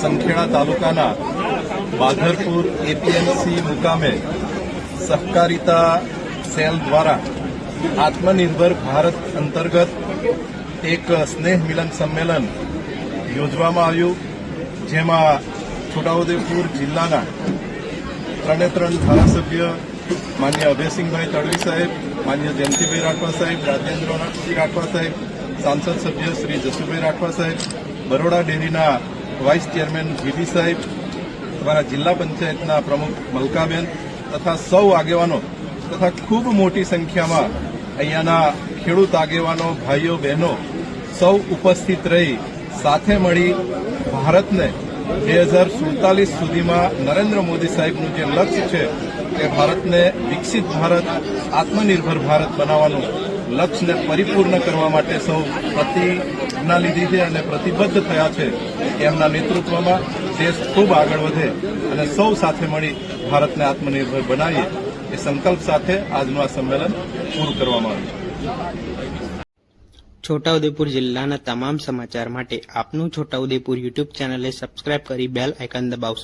સંખેડા તાલુકાના બાધરપુર એપીએમસી મુકામે સહકારિતા સેલ દ્વારા આત્મનિર્ભર ભારત અંતર્ગત એક સ્નેહ મિલન સંમેલન યોજવામાં આવ્યું, જેમાં છોટાઉદેપુર જિલ્લાના ત્રણે ત્રણ ધારાસભ્ય માન્ય અભયસિંહભાઈ તડવી સાહેબ, માન્ય જયંતિભાઈ રાઠવા સાહેબ રાજેન્દ્રસિંહ રાઠવા સાહેબ, સાંસદ સભ્ય શ્રી જસુભાઈ રાઠવા સાહેબ, બરોડા ડેરીના વાઇસ ચેરમેન વીબી સાહેબ, અમારા જિલ્લા પંચાયતના પ્રમુખ મલકાબેન તથા સૌ આગેવાનો તથા ખૂબ મોટી સંખ્યામાં અહીંયાના ખેડૂત આગેવાનો, ભાઈઓ, બહેનો સૌ ઉપસ્થિત રહી સાથે મળી ભારતને બે હજાર સુડતાલીસ સુધીમાં નરેન્દ્ર મોદી સાહેબનું જે લક્ષ્ય છે કે ભારતને વિકસિત ભારત, આત્મનિર્ભર ભારત બનાવવાનું લક્ષ્યને પરિપૂર્ણ કરવા માટે સૌ પ્રતિજ્ઞા લીધી છે અને પ્રતિબદ્ધ થયા છે એમના નેતૃત્વમાં દેશ ખૂબ આગળ વધે અને સૌ સાથે મળી ભારતને આત્મનિર્ભર બનાવીએ એ સંકલ્પ સાથે આજનું આ સંમેલન પૂરું કરવામાં આવ્યું છોટાઉદેપુર જિલ્લાના તમામ સમાચાર માટે આપનું છોટાઉદેપુર યુટ્યુબ ચેનલે સબસ્ક્રાઇબ કરી બેલ આઇકન દબાવશો.